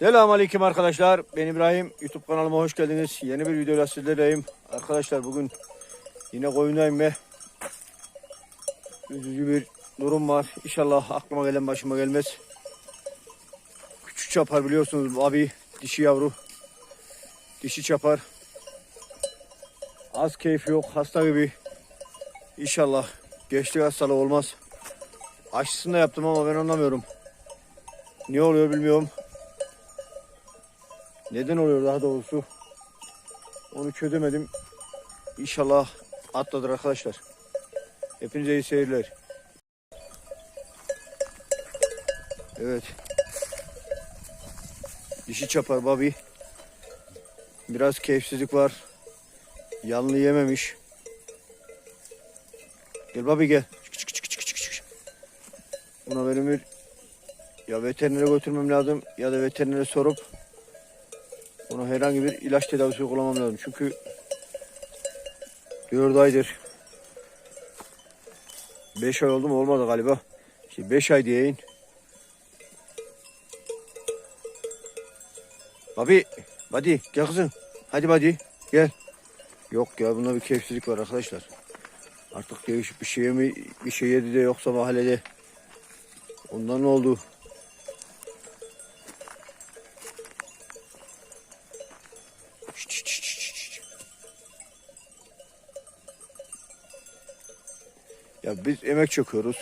Selamünaleyküm arkadaşlar. Ben İbrahim. YouTube kanalıma hoş geldiniz. Yeni bir videoyla sizlerleyim. Arkadaşlar bugün yine koyundayım ve üzücü bir durum var. İnşallah aklıma gelen başıma gelmez. Küçük çapar biliyorsunuz abi dişi yavru. Dişi çapar. Az keyfi yok. Hasta gibi. İnşallah geçlik hastalığı olmaz. Aşısını da yaptım ama ben anlamıyorum. Niye oluyor bilmiyorum. Neden oluyor daha doğrusu? Onu çözemedim. İnşallah atladır arkadaşlar. Hepinize iyi seyirler. Evet. Dişi çapar babi. Biraz keyifsizlik var. Yanlı yememiş. Gel babi gel. Çık, çık, çık, çık, çık. Buna benim bir ya veterinere götürmem lazım ya da veterinere sorup ona herhangi bir ilaç tedavisi uygulamam lazım. Çünkü 4 aydır 5 ay oldu mu olmadı galiba. İşte 5 ay diyeyim. Babi, hadi gel kızım. Hadi hadi gel. Yok ya bunda bir keyifsizlik var arkadaşlar. Artık değişik bir şey mi bir şey yedi de yoksa mahallede. Ondan ne oldu? Şşt, şşt, şşt, şşt, şşt. Ya biz emek çöküyoruz.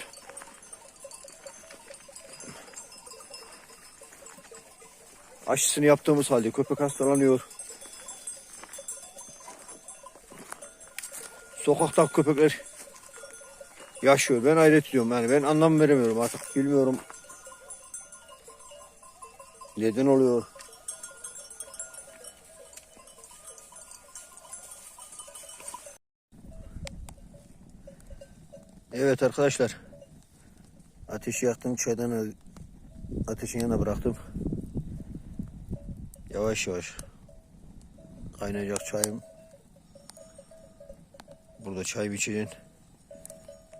Aşısını yaptığımız halde köpek hastalanıyor. Sokakta köpekler yaşıyor. Ben hayret ediyorum yani. Ben anlam veremiyorum artık. Bilmiyorum. Neden oluyor? Evet arkadaşlar. Ateşi yaktım. Çaydan ateşin yanına bıraktım. Yavaş yavaş kaynayacak çayım. Burada çay içeceksin.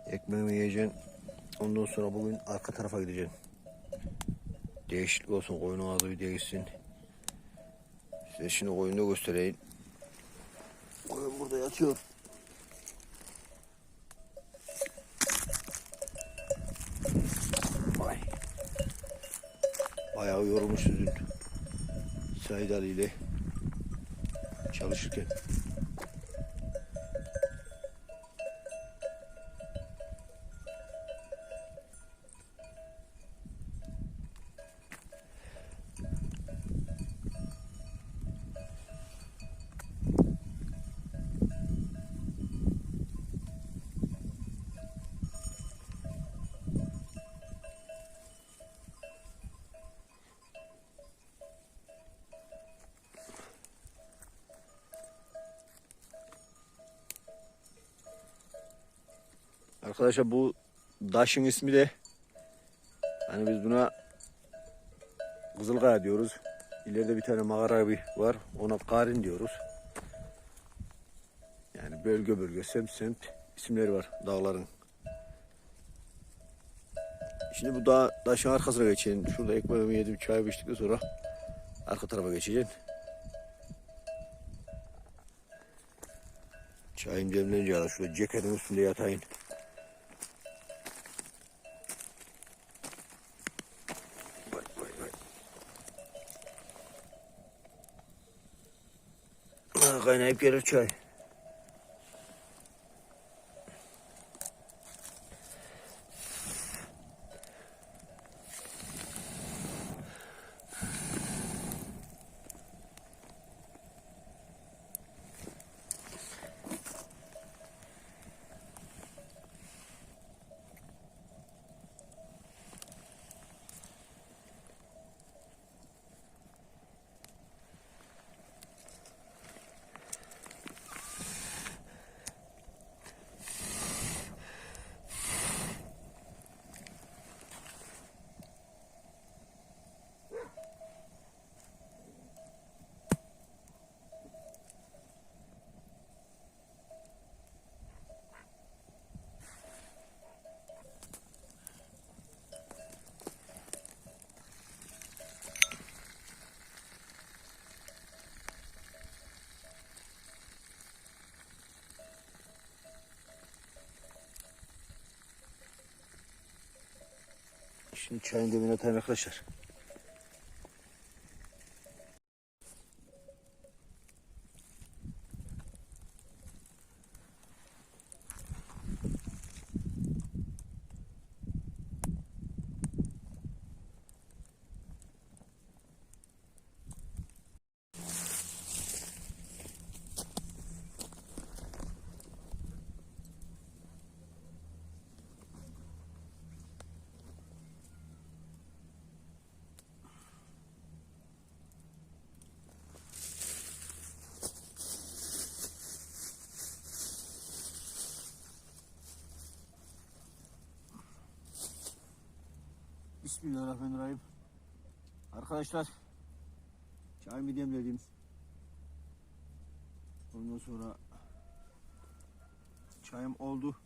Ekmeğimi yiyeceksin. Ondan sonra bugün arka tarafa gideceksin. Değişiklik olsun. Koyunun ağzı bir değişsin. Size şimdi koyunu göstereyim. Koyun burada yatıyor. Vay. Bayağı yorulmuşuz dün. Said ile çalışırken. Arkadaşlar bu daşın ismi de hani biz buna Kızılkaya diyoruz. İleride bir tane mağara gibi var. Ona Karin diyoruz. Yani bölge bölge, semt semt isimleri var dağların. Şimdi bu dağ, taşın arkasına geçelim. Şurada ekmeğimi yedim, çay içtikten sonra arka tarafa geçeceğim. Çayım demlenince ya şurada ceketin üstünde yatayım. Хай найперше чай. Şimdi çayın demini atayım arkadaşlar. Bismillahirrahmanirrahim. Arkadaşlar çayımı demledim. Ondan sonra çayım oldu.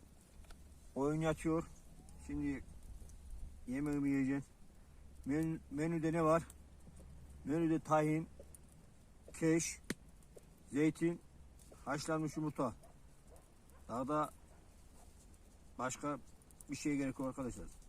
Oyun yatıyor. Şimdi yemeğimi yiyeceğim. Men menüde ne var? Menüde tahin, keş, zeytin, haşlanmış yumurta. Daha da başka bir şey gerek yok arkadaşlar.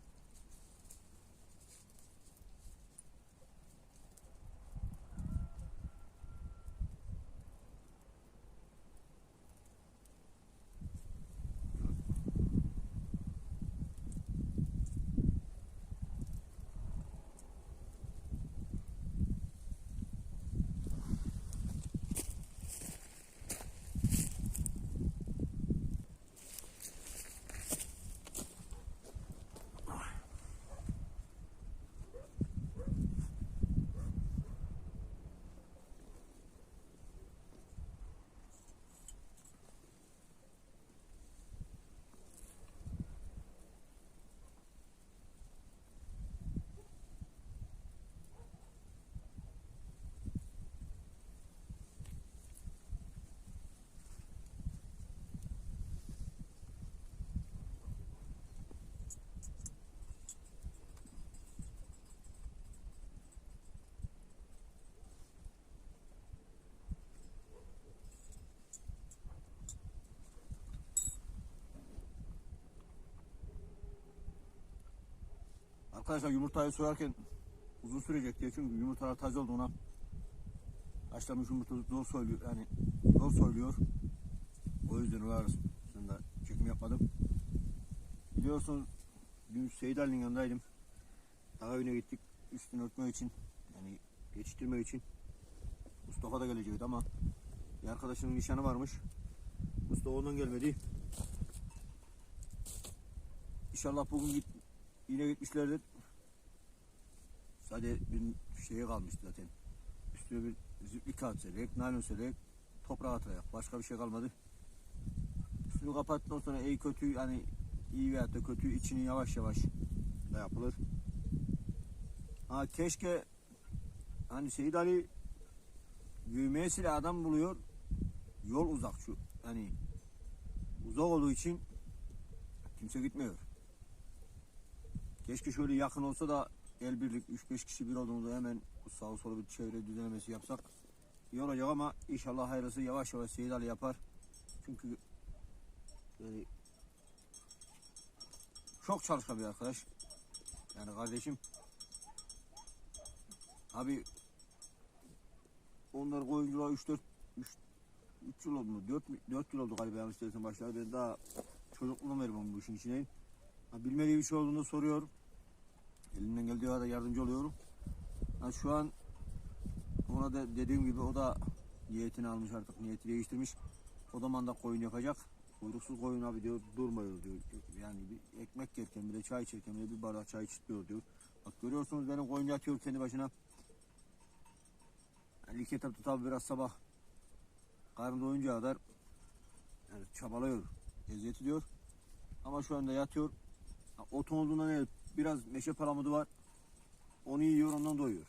Arkadaşlar yumurtayı soyarken uzun sürecek diye çünkü yumurtalar taze olduğuna haşlanmış yumurta zor soyuluyor yani zor soyuluyor. O yüzden o arasında çekim yapmadım. Biliyorsunuz dün Seyit Ali'nin yanındaydım. Daha öne gittik üstünü örtmek için yani geçiştirmek için. Mustafa da gelecekti ama bir arkadaşının nişanı varmış. Mustafa ondan gelmedi. İnşallah bugün git, yine gitmişlerdir. Sadece bir şeye kalmıştı zaten. Üstüne bir ziplik kağıt sererek, naylon sererek toprağa atarak. Başka bir şey kalmadı. Üstünü kapattıktan sonra iyi kötü yani iyi veya da kötü içini yavaş yavaş da yapılır. Ha keşke hani Seyit Ali büyümesiyle adam buluyor. Yol uzak şu. Yani uzak olduğu için kimse gitmiyor. Keşke şöyle yakın olsa da el birlik 3-5 kişi bir olduğunda hemen sağa sola bir çevre düzenlemesi yapsak iyi olacak ama inşallah hayırlısı yavaş yavaş Seyit Ali yapar. Çünkü yani çok çalışkan bir arkadaş. Yani kardeşim abi onlar oyuncular 3-4 3 3 yıl oldu mu? 4, 4 yıl oldu galiba yanlış değilsem başladı. Ben daha çocukluğumdan beri bu işin içindeyim. Ha, bilmediği bir şey olduğunu soruyor. Elimden geldiği kadar yardımcı oluyorum. Ha, şu an ona da dediğim gibi o da niyetini almış artık. Niyeti değiştirmiş. O zaman da koyun yapacak. Kuyruksuz koyun abi diyor durmuyor diyor. Yani bir ekmek yerken bir de çay içerken bile bir bardak çay içiyor diyor. Bak görüyorsunuz benim koyun yatıyor kendi başına. Yani ilk etapta tabi biraz sabah karnı doyunca kadar yani çabalıyor. Eziyet ediyor. Ama şu anda yatıyor. Otun olduğundan evet biraz meşe palamudu var. Onu yiyor ondan doyuyor.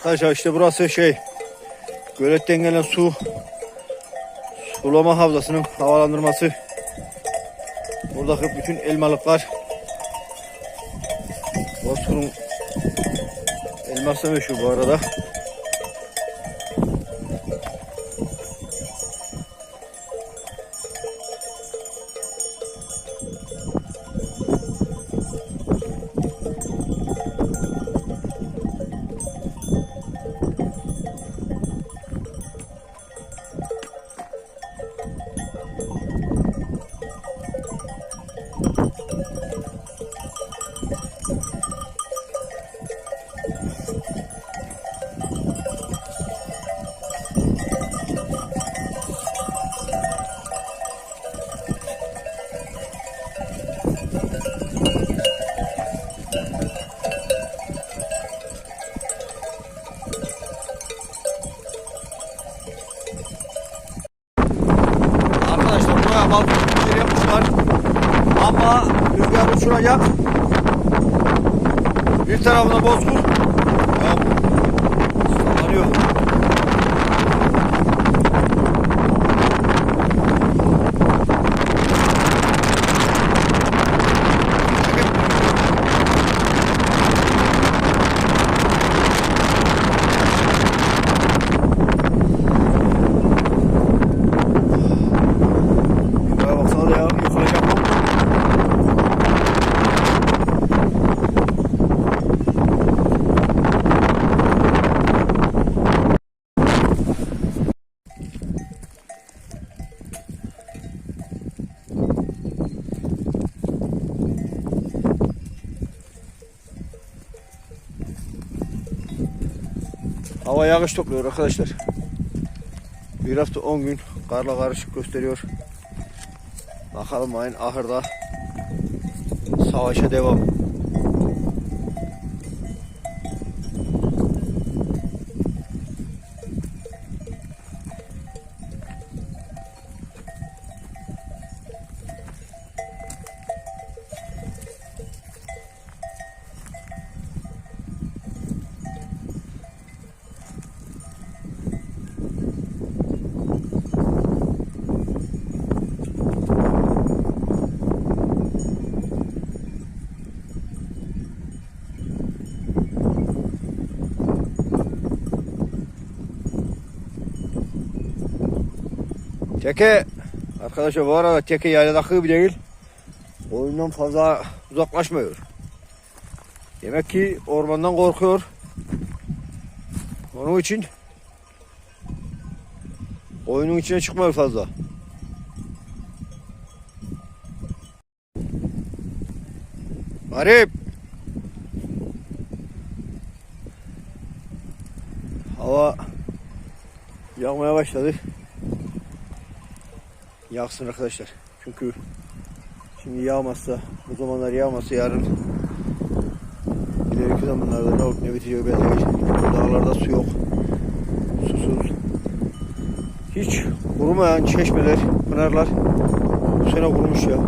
Arkadaşlar işte burası şey göletten gelen su sulama havzasının havalandırması. Buradaki bütün elmalıklar Bozkır'ın elması meşhur bu arada. Yağış topluyor arkadaşlar. Bir hafta 10 gün karla karışık gösteriyor. Bakalım ayın ahırda savaşa devam. Teke arkadaşlar bu arada teke yaylada gibi değil. Oyundan fazla uzaklaşmıyor. Demek ki ormandan korkuyor. Onun için oyunun içine çıkmıyor fazla. Garip. Hava yağmaya başladı. Yağsın arkadaşlar. Çünkü şimdi yağmazsa, bu zamanlar yağmazsa yarın ileriki zamanlarda ne olup ne bitecek belli. Dağlarda su yok. Susuz. Hiç kurumayan çeşmeler, pınarlar bu sene kurumuş ya.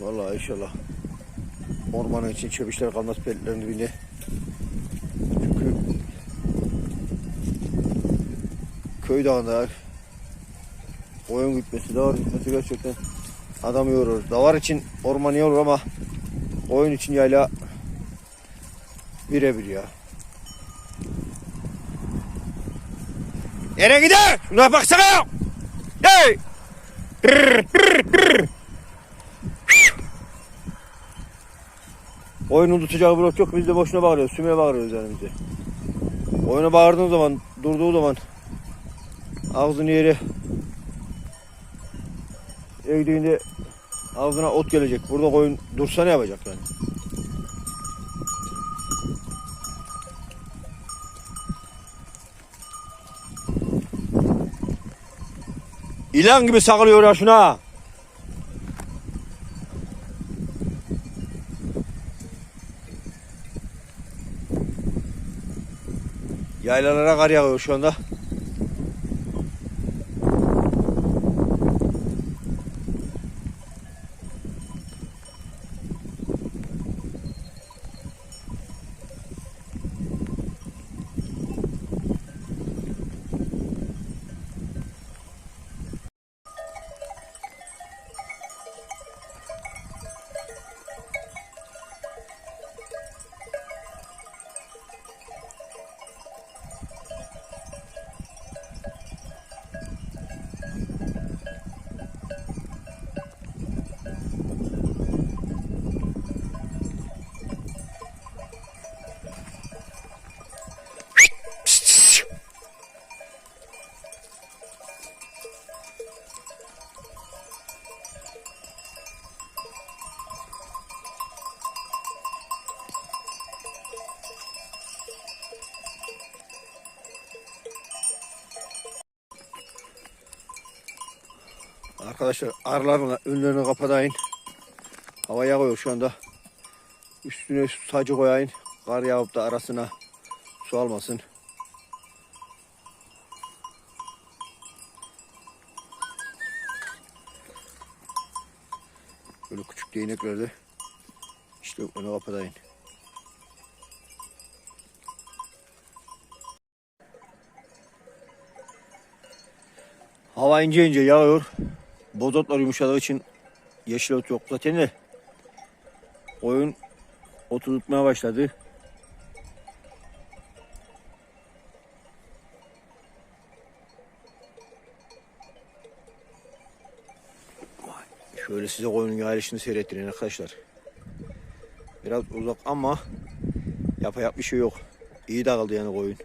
Vallahi inşallah ormanın için çöpüşler kalmaz pelitlerin dibinde. Köy dağında oyun gitmesi, davar gitmesi gerçekten adam yorur. Davar için orman iyi olur ama oyun için yayla birebir ya. Nereye gider? Şuna baksana! Hey! Tırr, tırr, tırr. Oyunun tutacağı blok yok. Biz de boşuna bağırıyoruz. Sümeye bağırıyoruz yani bize. Oyuna bağırdığın zaman, durduğu zaman ağzını yeri eğdiğinde ağzına ot gelecek. Burada koyun dursa ne yapacak yani? İlan gibi sakılıyor ya şuna. Yaylalara kar yağıyor şu anda. Arkadaşlar arıların önlerini kapatayım. Hava yağıyor şu anda. Üstüne sacı koyayım. Kar yağıp da arasına su almasın. Böyle küçük değneklerde işte onu kapatayım. Hava ince ince yağıyor. Bozotlar yumuşadığı için yeşil ot yok zaten de. Koyun otu tutmaya başladı. Şöyle size koyunun yayılışını seyrettirin arkadaşlar. Biraz uzak ama yapacak bir şey yok. İyi dağıldı yani koyun.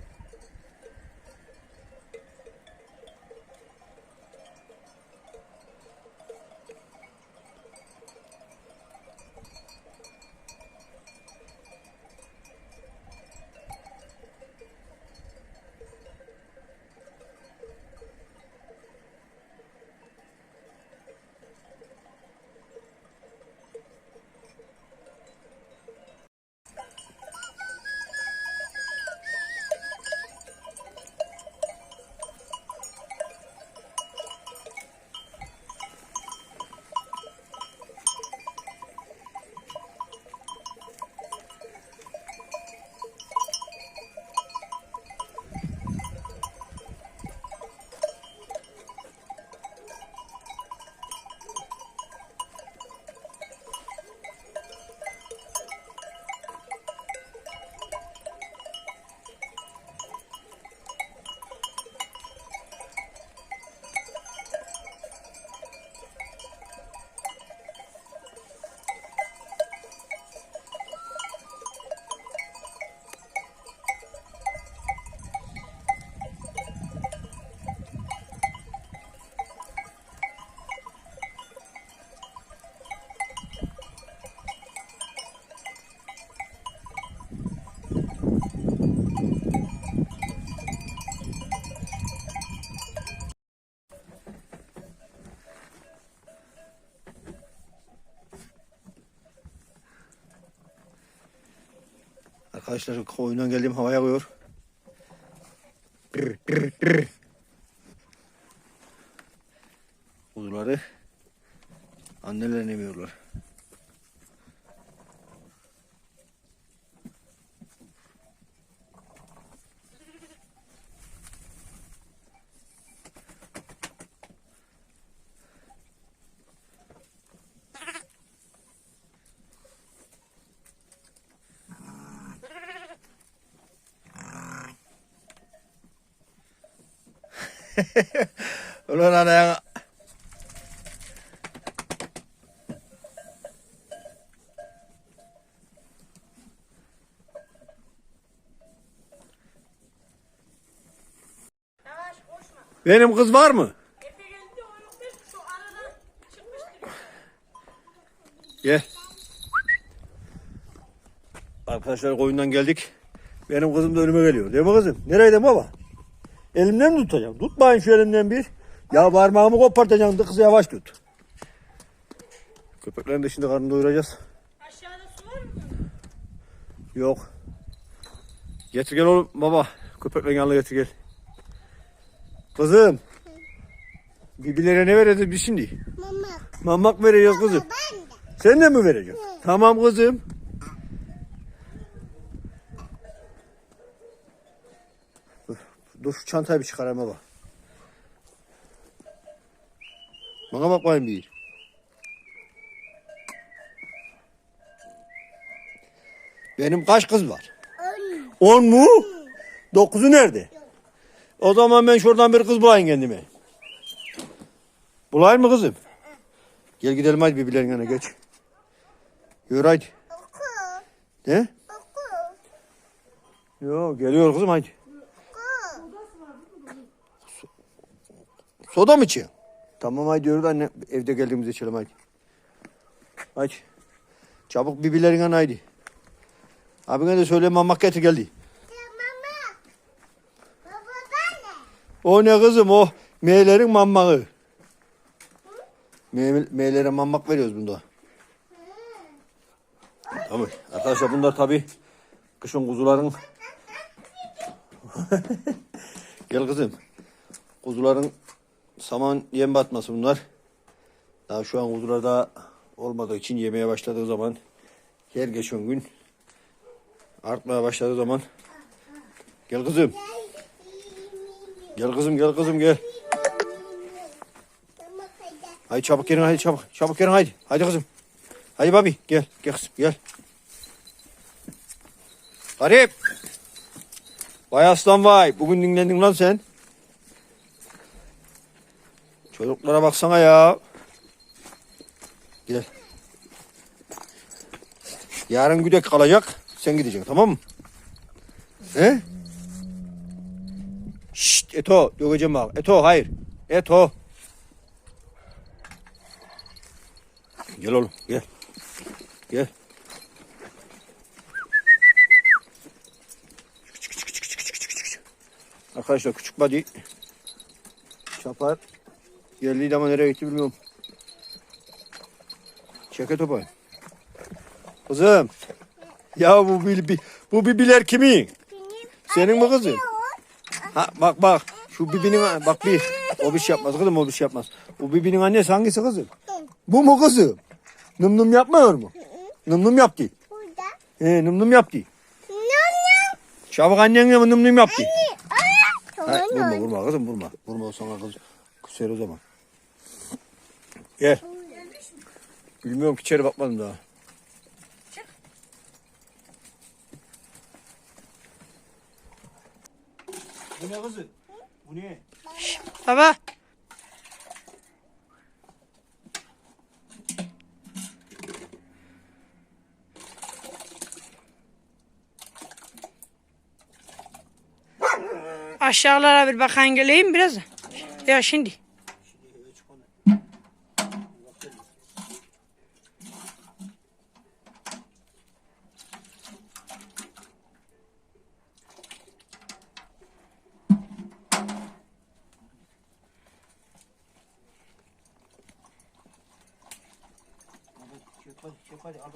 Arkadaşlar koyundan geldiğim havaya koyuyor. Kuzuları annelerine emiyorlar. Ulan anaya. Benim kız var mı? Gel. Arkadaşlar koyundan geldik. Benim kızım da önüme geliyor. Değil mi kızım? Nereydi baba? Elimden mi tutacağım? Tutmayın şu elimden bir. Ya parmağımı kopartacaksın. Kızı yavaş tut. Köpeklerin de şimdi karnını doyuracağız. Aşağıda su var mı? Yok. Getir gel oğlum baba. Köpeklerin yanına getir gel. Kızım. Birbirlerine ne vereceğiz biz şimdi? Mama, Mamak vereceğiz kızım. ben de. Sen de mi vereceksin? Tamam kızım. Dur, şu çantayı bir çıkarayım baba. Bana bak bakayım bir. Benim kaç kız var? Ön, On mu? Dokuzu nerede? O zaman ben şuradan bir kız bulayım kendime. Bulayım mı kızım? Gel gidelim hadi birbirlerinin yanına geç. Yürü hadi. Ne? Yok geliyor kızım hadi. Soda mı içiyor? Tamam hadi yürü de anne evde geldiğimizde içelim hadi. Hadi. Çabuk birbirlerinin yanına hadi. Abine de söyle mamak getir geldi. O ne kızım o meylerin mammağı. Meyve, meyvelere mamak veriyoruz bunda. Tamam. Arkadaşlar bunlar tabi kışın kuzuların Gel kızım. Kuzuların saman yem batması bunlar. Daha şu an kuzular daha olmadığı için yemeye başladığı zaman her geçen gün artmaya başladığı zaman gel kızım. Gel kızım gel kızım gel. Haydi çabuk gelin haydi çabuk. Çabuk gelin haydi. Haydi kızım. Haydi babi gel. Gel kızım gel. Garip. Vay aslan vay. Bugün dinlendin lan sen. Çocuklara baksana ya. Gel. Yarın güdek kalacak. Sen gideceksin tamam mı? He? Şşt Eto döveceğim bak. Eto hayır. Eto. Gel oğlum gel. Gel. Arkadaşlar küçük body çapar geldiği ama nereye gitti bilmiyorum. Çeke topu. Kızım. Ya bu bil, bi- bu bibiler kimin? Senin mi kızım? Ha bak bak. Şu bibinin bak bir. O bir şey yapmaz kızım o bir şey yapmaz. Bu bibinin annesi hangisi kızım? Bu mu kızım? Nım nım yapmıyor mu? Nım nım yaptı. Burada. He nım nım yaptı. Nam. Çabuk annen nım nım yaptı. Ha, vurma vurma kızım vurma. Vurma o sana kız. Küser o zaman. Gel. Bilmiyorum ki içeri bakmadım daha. Bu ne kızım? Bu ne? Baba. Aşağılara bir bakan geleyim biraz. Ya şimdi. Çek hadi çek hadi al.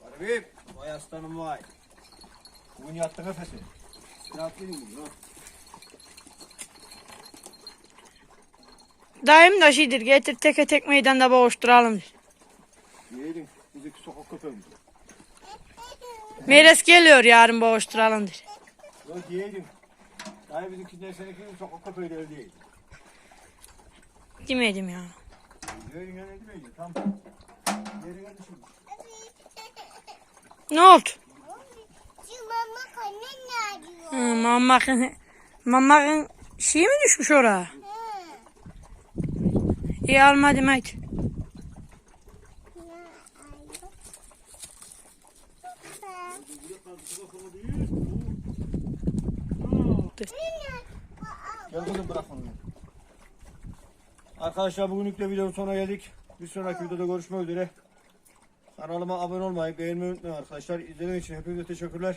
Barbim, vay aslanım vay. Bugün yattı. Rahat verin bunu. Daim da şeydir getir teke tek meydanda boğuşturalım. Yiyelim, bizdeki sokak köpeğimiz. Meres geliyor yarın boğuşturalım der. Yok yiyelim. Daha bizimkinden seninkinin sokak köpeğileri değil. Demedim ya. Yiyelim yani etmeyin. Tam. Yeri geldi şimdi. Ne oldu? Şu mama anne ne arıyor? Hı, mamakın, mamakın şey mi düşmüş oraya? Hı. İyi. Ne arıyor? Gel kızım bırak onu. Arkadaşlar bugünlük de videonun sonuna geldik. Bir sonraki videoda görüşmek üzere. Kanalıma abone olmayı, beğenmeyi unutmayın arkadaşlar. İzlediğiniz için hepinize teşekkürler.